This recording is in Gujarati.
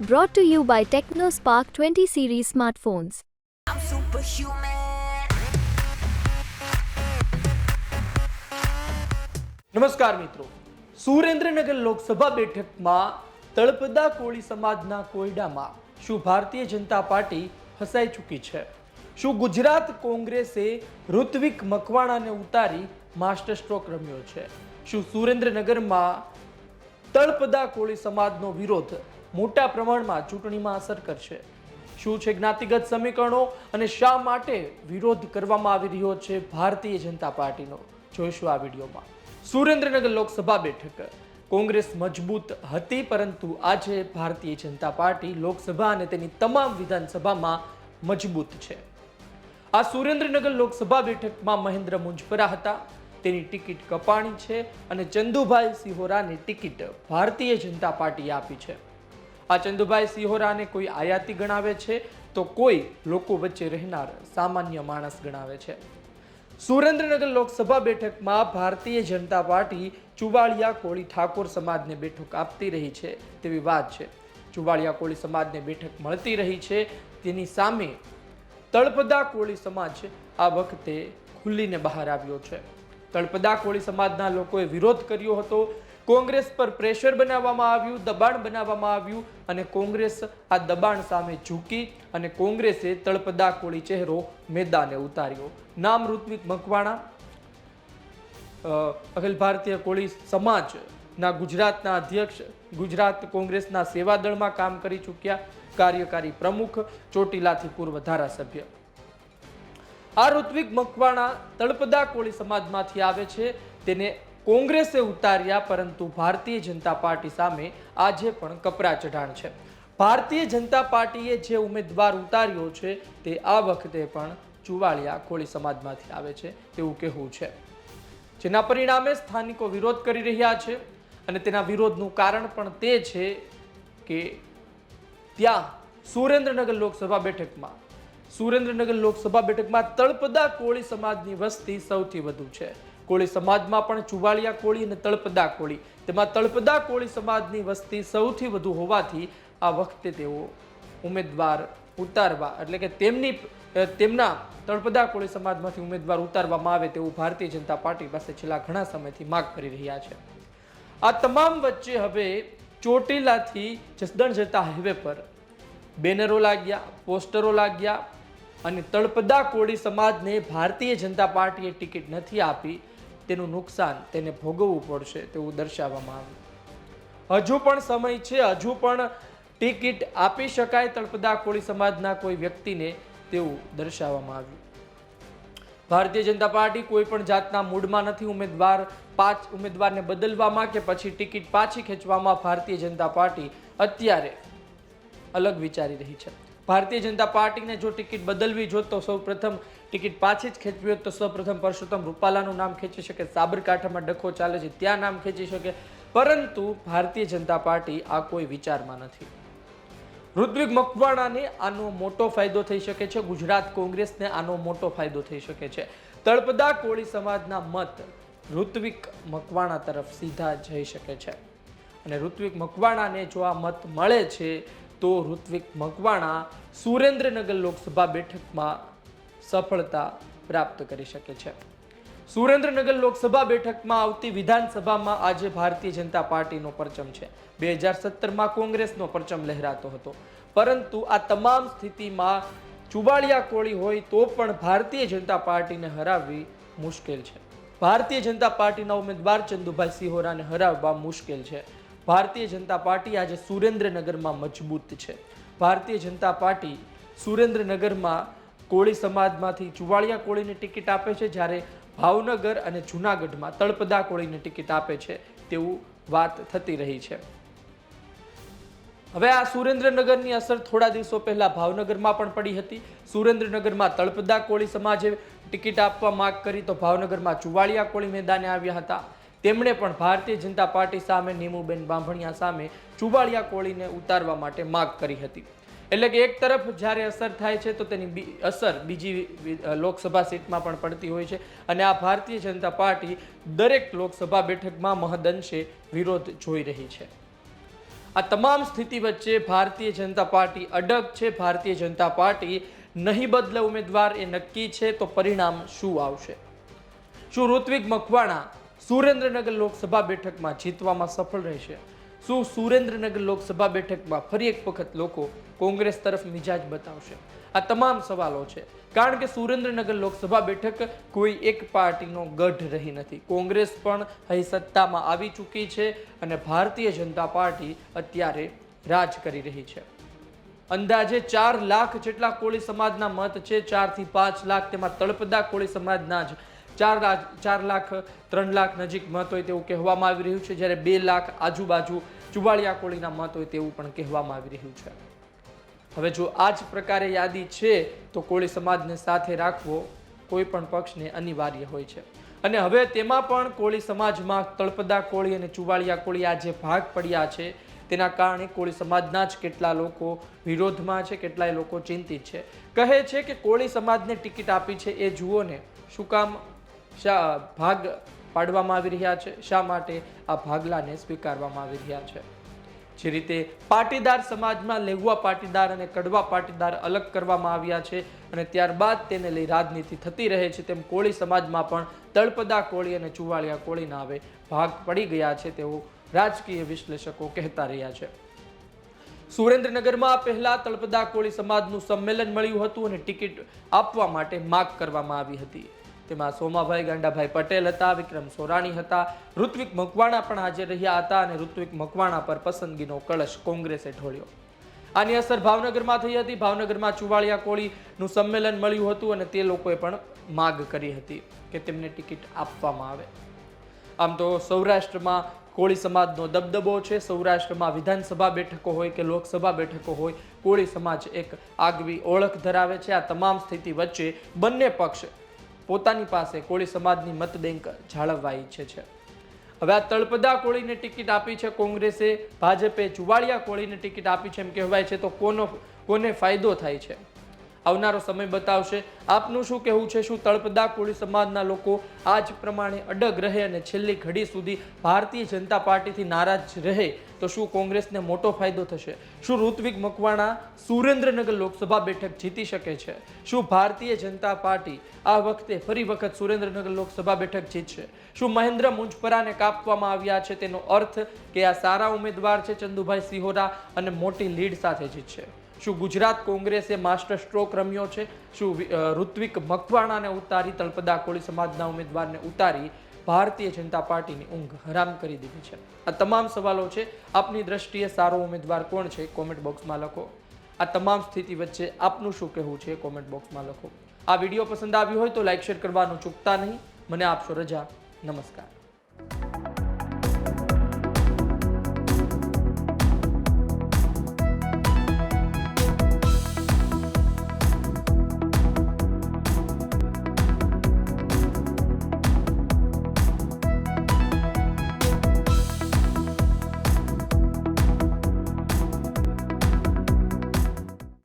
Brought to you by TechnoSpark 20 series smartphones. I'm superhuman. નમસ્કાર મિત્રો સુરેન્દ્રનગર લોકસભા બેઠકમાં તળપદા કોળી સમાજના કોયડામાં શું ભારતીય જનતા પાર્ટી ફસાઈ ચૂકી છે શું ગુજરાત કોંગ્રેસે ઋત્વિક મકવાણાને ઉતારી માસ્ટર સ્ટ્રોક રમ્યો છે શું સુરેન્દ્રનગરમાં તળપદા કોળી સમાજનો વિરોધ મોટા પ્રમાણમાં ચૂંટણીમાં અસર કરશે. શું છે જ્ઞાતિગત સમીકરણો અને શા માટે વિરોધ કરવામાં આવી રહ્યો છે ભારતીય જનતા પાર્ટીનો? જોઈશું આ વિડીયોમાં. સુરેન્દ્રનગર લોકસભા બેઠક. કોંગ્રેસ મજબૂત હતી પરંતુ આજે ભારતીય જનતા પાર્ટી લોકસભા અને તેની તમામ વિધાનસભામાં મજબૂત છે. આ સુરેન્દ્રનગર લોકસભા બેઠકમાં મહેન્દ્ર મુંજપરા હતા. તેની ટિકિટ કપાણી છે અને ચંદુભાઈ સિહોરાની ટિકિટ ભારતીય જનતા પાર્ટીએ આપી છે. આ ચંદુભાઈ સિહોરાને કોઈ આયાતી ગણાવે છે તો કોઈ લોકો વચ્ચે રહેનાર સામાન્ય માણસ ગણાવે છે. સુરેન્દ્રનગર લોકસભા બેઠકમાં ભારતીય જનતા પાર્ટી ચુવાળિયા કોળી ઠાકોર સમાજને બેઠક આપતી રહી છે તેવી વાત છે. ચુવાળિયા કોળી સમાજને બેઠક મળતી રહી છે તેની સામે તળપદા કોળી સમાજ આ વખતે ખુલ્લીને બહાર આવ્યો છે. તળપદા કોળી સમાજના લોકોએ વિરોધ કર્યો હતો. કોંગ્રેસ પર પ્રેશર બનાવવામાં આવ્યું, દબાણ બનાવવામાં આવ્યું અને કોંગ્રેસ આ દબાણ સામે ઝૂકી અને કોંગ્રેસે તળપદા કોળી ચહેરો મેદાને ઉતાર્યો. નામ ઋત્વિક મકવાણા અખિલ ભારતીય કોળી સમાજના ગુજરાતના અધ્યક્ષ, ગુજરાત કોંગ્રેસના સેવાદળમાં કામ કરી ચૂક્યા કાર્યકારી પ્રમુખ, ચોટીલાથી પૂર્વ ધારાસભ્ય. આ ઋત્વિક મકવાણા તળપદા કોળી સમાજમાંથી આવે છે. તેને કોંગ્રેસે ઉતાર્યા, પરંતુ ભારતીય જનતા પાર્ટી સામે આજે પણ કપરા ચઢાણ છે. ભારતીય જનતા પાર્ટીએ જે ઉમેદવાર ઉતાર્યો છે, તે આ વખતે પણ ચુવાળિયા કોળી સમાજમાંથી આવે છે તેવું કહેવું છે. જેના પરિણામે સ્થાનિકો વિરોધ કરી રહ્યા છે અને તેના વિરોધનું કારણ પણ તે છે કે ત્યાં સુરેન્દ્રનગર લોકસભા બેઠકમાં સુરેન્દ્રનગર લોકસભા બેઠકમાં તળપદા કોળી સમાજની વસ્તી સૌથી વધુ છે. કોળી સમાજમાં પણ ચુવાળિયા કોળી અને તળપદા કોળી. તેમાં તળપદા કોળી સમાજની વસ્તી સૌથી વધુ હોવાથી આ વખતે તેઓ ઉમેદવાર ઉતારવા, એટલે કે તેમની તેમના તળપદા કોળી સમાજમાંથી ઉમેદવાર ઉતારવામાં આવે તેવું ભારતીય જનતા પાર્ટી પાસે છેલ્લા ઘણા સમયથી માંગ કરી રહ્યા છે. આ તમામ વચ્ચે હવે ચોટીલાથી જસદણ જતા હાઈવે પર બેનરો લાગ્યા, પોસ્ટરો લાગ્યા અને તળપદા કોળી સમાજને ભારતીય જનતા પાર્ટીએ ટિકિટ નથી આપી, તેનું નુકસાન તેને ભોગવવું પડશે તેવું દર્શાવવામાં આવ્યું. હજુ પણ સમય છે, હજુ પણ ટિકિટ આપી શકાય તળપદા કોળી સમાજના કોઈ વ્યક્તિને તેવું દર્શાવવામાં આવ્યું. ભારતીય જનતા પાર્ટી કોઈ પણ જાતના મૂડમાં નથી ઉમેદવાર, પાંચ ઉમેદવારને બદલવામાં કે પછી ટિકિટ પાછી ખેંચવામાં ભારતીય જનતા પાર્ટી અત્યારે અલગ વિચારી રહી છે. ભારતીય જનતા પાર્ટીને જો ટિકિટ બદલવી જો તો સૌ પ્રથમ ટિકિટ પાછી જ ખેંચવી હોય તો સૌપ્રથમ પરસોત્તમ રૂપાલાનું નામ ખેંચી શકે, સાબરકાંઠામાં ડખો ચાલે છે, ત્યાં નામ ખેંચી શકે. પરંતુ ભારતીય જનતા પાર્ટી આ કોઈ વિચારમાં નથી. ઋત્વિક મકવાણાને આનો મોટો ફાયદો થઈ શકે છે, ગુજરાત કોંગ્રેસને આનો મોટો ફાયદો થઈ શકે છે. તળપદા કોળી સમાજના મત ઋત્વિક મકવાણા તરફ સીધા જઈ શકે છે. અને ઋત્વિક મકવાણાને જો આ મત મળે છે તો ઋત્વિક મકવાણા સુરેન્દ્રનગર લોકસભા બેઠકમાં સફળતા પ્રાપ્ત કરી શકે છે. સુરેન્દ્રનગર લોકસભા બેઠકમાં આવતી વિધાનસભામાં આજે ભારતીય જનતા પાર્ટીનો પરચમ છે. બે હજાર સત્તરમાં કોંગ્રેસનો પરચમ લહેરાતો હતો. પરંતુ આ તમામ સ્થિતિમાં ચુબાળિયા કોળી હોય તો પણ ભારતીય જનતા પાર્ટીને હરાવવી મુશ્કેલ છે. ભારતીય જનતા પાર્ટીના ઉમેદવાર ચંદુભાઈ સિહોરાને હરાવવા મુશ્કેલ છે. ભારતીય જનતા પાર્ટી આજે સુરેન્દ્રનગરમાં મજબૂત છે. ભારતીય જનતા પાર્ટી સુરેન્દ્રનગરમાં કોળી સમાજમાંથી ચુવાળિયા કોળીને ટિકિટ આપે છે, જ્યારે ભાવનગર અને જુનાગઢમાં તળપદા કોળીને ટિકિટ આપે છે તેવું વાત થતી રહી છે. હવે આ સુરેન્દ્રનગરની અસર થોડા દિવસો પહેલા ભાવનગરમાં પણ પડી હતી. સુરેન્દ્રનગરમાં તળપદા કોળી સમાજે ટિકિટ આપવા માગ કરી તો ભાવનગરમાં ચુવાળિયા કોળી મેદાને આવ્યા હતા. તેમણે પણ ભારતીય જનતા પાર્ટી સામે નીમુબેન બાંભણિયા સામે ચુબાળિયા કોળીને ઉતારવા માટે માગ કરી હતી. એટલે કે એક તરફ જ્યારે અસર થાય છે તો તેની અસર બીજી લોકસભા સીટમાં પણ પડતી હોય છે અને આ ભારતીય જનતા પાર્ટી દરેક લોકસભા બેઠકમાં મહદઅંશે વિરોધ જોઈ રહી છે. આ તમામ સ્થિતિ વચ્ચે ભારતીય જનતા પાર્ટી અડગ છે, ભારતીય જનતા પાર્ટી નહીં બદલે ઉમેદવાર એ નક્કી છે તો પરિણામ શું આવશે? શું ઋત્વિક મકવાણા સુરેન્દ્રનગર લોકસભા બેઠકમાં જીતવામાં સફળ રહેશે. શું સુરેન્દ્રનગર લોકસભા બેઠકમાં ફરી એક વખત લોકો કોંગ્રેસ તરફ મિજાજ બતાવશે? આ તમામ સવાલો છે. કારણ કે સુરેન્દ્રનગર લોકસભા બેઠક કોઈ એક પાર્ટીનો ગઢ રહી નથી. કોંગ્રેસ પણ અહીં સત્તામાં આવી ચૂકી છે અને ભારતીય જનતા પાર્ટી અત્યારે રાજ કરી રહી છે. અંદાજે ચાર લાખ જેટલા કોળી સમાજના મત છે, ચારથી પાંચ લાખ તેમાં તળપદા કોળી સમાજના જ ચાર લાખ ચાર લાખ, ત્રણ લાખ નજીક મત હોય તેવું કહેવામાં આવી રહ્યું છે, જ્યારે બે લાખ આજુબાજુ ચુવાળિયા કોળીના મત હોય તેવું પણ કહેવામાં આવી રહ્યું છે. હવે જો આ જ પ્રકારે યાદી છે, તો કોળી સમાજને સાથે રાખવો કોઈ પણ પક્ષને અનિવાર્ય હોય છે. અને હવે તેમાં પણ કોળી સમાજમાં તળપદા કોળી અને ચુવાળિયા કોળી આ જે ભાગ પડ્યા છે, તેના કારણે કોળી સમાજના જ કેટલા લોકો વિરોધમાં છે, કેટલાય લોકો ચિંતિત છે. કહે છે કે કોળી સમાજને ટિકિટ આપી છે, એ જુઓ ને, શું કામ શા ભાગ પાડવામાં આવી રહ્યા છે? શા માટે આ ભાગલાને સ્વીકારવામાં આવી રહ્યા છે? જે રીતે પાટીદાર સમાજમાં લેગુઆ પાટીદાર અને કડવા પાટીદાર અલગ કરવામાં આવ્યા છે અને ત્યારબાદ તેને લઈ રાજનીતિ થતી રહે છે, તેમ કોળી સમાજમાં પણ તળપદા કોળી અને ચુવાળિયા કોળીના હવે ભાગ પડી ગયા છે તેવું રાજકીય વિશ્લેષકો કહેતા રહ્યા છે. સુરેન્દ્રનગરમાં પહેલા તળપદા કોળી સમાજનું સંમેલન મળ્યું હતું અને ટિકિટ આપવા માટે માગ કરવામાં આવી હતી. તેમાં સોમાભાઈ ગાંડાભાઈ પટેલ હતા, વિક્રમ સોરાણી હતા, ઋત્વિક મકવાણા પણ હાજર રહ્યા હતા અને ઋત્વિક મકવાણા પર પસંદગીનો કળશ કોંગ્રેસે ઢોળ્યો. આની અસર ભાવનગરમાં થઈ હતી. ભાવનગરમાં ચુવાળિયા કોળીનું સંમેલન મળ્યું હતું અને તે લોકોએ પણ માગ કરી હતી કે તેમને ટિકિટ આપવામાં આવે. આમ તો સૌરાષ્ટ્રમાં કોળી સમાજનો દબદબો છે. સૌરાષ્ટ્રમાં વિધાનસભા બેઠકો હોય કે લોકસભા બેઠકો હોય, કોળી સમાજ એક આગવી ઓળખ ધરાવે છે. આ તમામ સ્થિતિ વચ્ચે બંને પક્ષ પોતાની પાસે કોળી સમાજની મત બેંક જાળવવા ઈચ્છે છે. હવે આ તળપદા કોળીને ટિકિટ આપી છે કોંગ્રેસે. ભાજપે જુવાળિયા કોળીને ટિકિટ આપી છે એમ કહેવાય છે. તો કોનો, કોને ફાયદો થાય છે? આવનારો સમય બતાવશે. આપનું શું કહેવું છે? શું તળપદા કોળી સમાજના લોકો આ જ પ્રમાણે અડગ રહે અને છેલ્લી ઘડી સુધી ભારતીય જનતા પાર્ટીથી નારાજ રહે? તો શું કોંગ્રેસને મોટો ફાયદો થશે? શું ઋત્વિક મકવાણા સુરેન્દ્રનગર લોકસભા બેઠક જીતી શકે છે? શું ભારતીય જનતા પાર્ટી આ વખતે ફરી વખત સુરેન્દ્રનગર લોકસભા બેઠક જીતશે? શું મહેન્દ્ર મુંજપરાને કાપવામાં આવ્યા છે? તેનો અર્થ કે આ સારા ઉમેદવાર છે ચંદુભાઈ સિહોરા અને મોટી લીડ સાથે જીતશે. શું ગુજરાત કોંગ્રેસે માસ્ટર સ્ટ્રોક રમ્યો છે? શું ઋત્વિક મકવાણાને ઉતારી તળપદા કોળી સમાજના ઉમેદવારને ઉતારી ભારતીય જનતા પાર્ટીની ઊંઘ હરામ કરી દીધી છે? આ તમામ સવાલો છે. આપની દ્રષ્ટિએ સારો ઉમેદવાર કોણ છે? કોમેન્ટ બોક્સમાં લખો. આ તમામ સ્થિતિ વચ્ચે આપનું શું કહેવું છે? કોમેન્ટ બોક્સમાં લખો. આ વીડિયો પસંદ આવ્યો હોય તો લાઇક શેર કરવાનું ચૂકતા નહીં. મને આપશો રજા. નમસ્કાર.